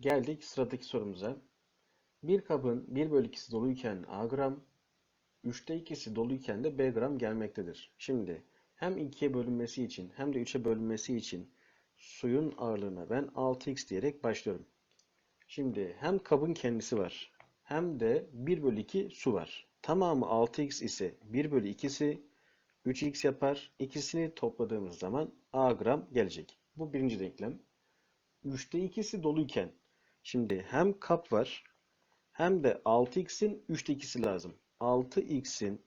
Geldik sıradaki sorumuza. Bir kabın 1 bölü 2'si doluyken A gram, 3'te 2'si doluyken de B gram gelmektedir. Şimdi hem 2'ye bölünmesi için hem de 3'e bölünmesi için suyun ağırlığına ben 6x diyerek başlıyorum. Şimdi hem kabın kendisi var hem de 1 bölü 2 su var. Tamamı 6x ise 1 bölü 2'si 3x yapar. İkisini topladığımız zaman A gram gelecek. Bu birinci denklem. 3'te 2'si doluyken şimdi hem kap var hem de 6x'in 3'te 2'si lazım. 6x'in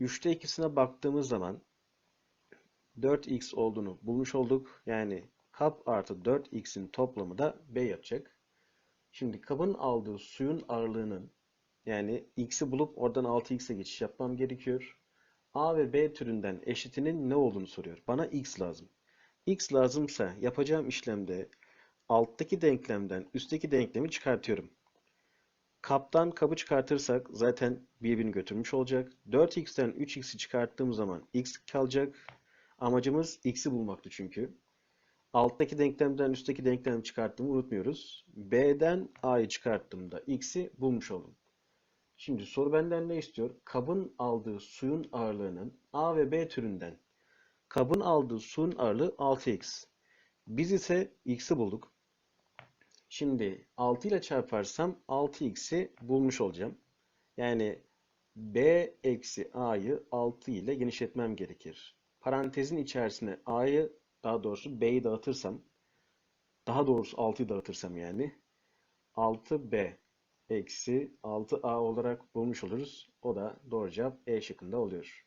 3'te 2'sine baktığımız zaman 4x olduğunu bulmuş olduk. Yani kap artı 4x'in toplamı da B yapacak. Şimdi kabın aldığı suyun ağırlığının yani x'i bulup oradan 6x'e geçiş yapmam gerekiyor. A ve B türünden eşitinin ne olduğunu soruyor. Bana x lazım. x lazımsa yapacağım işlemde alttaki denklemden üstteki denklemi çıkartıyorum. Kaptan kabı çıkartırsak zaten birbirini götürmüş olacak. 4x'ten 3x'i çıkarttığım zaman x kalacak. Amacımız x'i bulmaktı çünkü. Alttaki denklemden üstteki denklemi çıkarttığımı unutmuyoruz. B'den A'yı çıkarttığımda x'i bulmuş oldum. Şimdi soru benden ne istiyor? Kabın aldığı suyun ağırlığının A ve B türünden. Kabın aldığı suyun ağırlığı 6x. Biz ise x'i bulduk. Şimdi 6 ile çarparsam 6x'i bulmuş olacağım. Yani b eksi a'yı 6 ile genişletmem gerekir. Parantezin içerisine a'yı daha doğrusu b'yi dağıtırsam daha doğrusu 6'yı dağıtırsam yani 6b eksi 6a olarak bulmuş oluruz. O da doğru cevap E şıkkında oluyor.